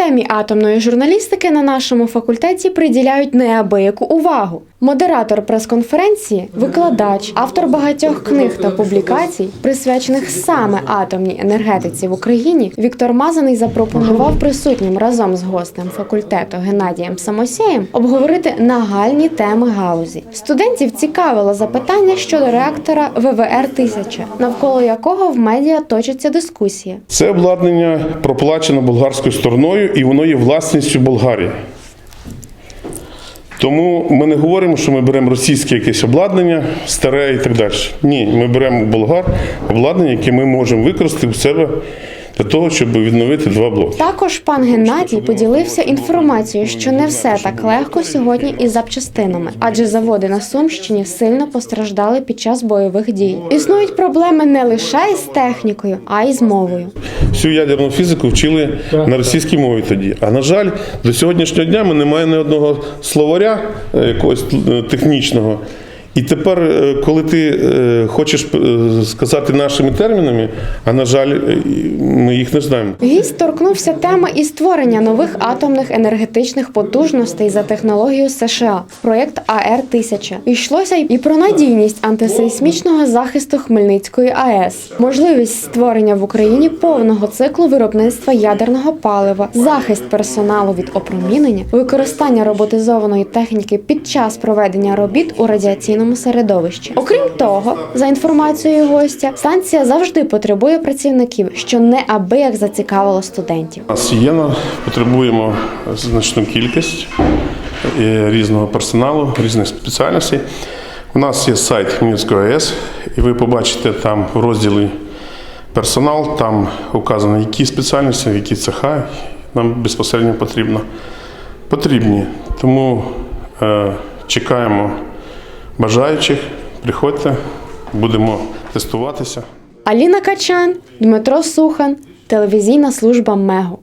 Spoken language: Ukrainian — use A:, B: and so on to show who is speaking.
A: Темі атомної журналістики на нашому факультеті приділяють неабияку увагу. Модератор прес-конференції, викладач, автор багатьох книг та публікацій, присвячених саме атомній енергетиці в Україні, Віктор Мазаний запропонував присутнім разом з гостем факультету Геннадієм Самосєєм обговорити нагальні теми галузі. Студентів цікавило запитання щодо реактора ВВР 1000 навколо якого в медіа точиться дискусія.
B: Це обладнання проплачено болгарською стороною і воно є власністю Болгарії. Тому ми не говоримо, що ми беремо російське якесь обладнання, старе і так далі. Ні, ми беремо болгар обладнання, яке ми можемо використати у себе для того, щоб відновити два блоки.
A: Також пан Геннадій поділився інформацією, що не все так легко сьогодні із запчастинами, адже заводи на Сумщині сильно постраждали під час бойових дій. Існують проблеми не лише із технікою, а й з мовою.
B: Всю ядерну фізику вчили на російській мові тоді. А на жаль, до сьогоднішнього дня ми не маємо ні одного словаря е, якогось е, технічного. І тепер, е, коли ти е, хочеш е, сказати нашими термінами, а на жаль, ми їх не знаємо.
A: Гість торкнувся теми і створення нових атомних енергетичних потужностей за технологією США. Проєкт АР 1000 Йшлося і про надійність антисейсмічного захисту Хмельницької АЕС, можливість створення в Україні повного циклу виробництва ядерного палива, захист персоналу від опромінення, використання роботизованої техніки під час проведення робіт у радіаційному середовищі. Окрім того, за інформацією гостя, станція завжди потребує працівників, що неабияк зацікавило студентів.
B: Нас є, потребуємо значну кількість е, різного персоналу, різних спеціальностей. У нас є сайт Хмельницької АЕС, і ви побачите там в розділі персонал, там указано, які спеціальності, які цеха нам безпосередньо потрібно. Потрібні. Тому е, чекаємо бажаючих. Приходьте, будемо тестуватися.
A: Аліна Качан, Дмитро Сухан, телевізійна служба МЕГУ.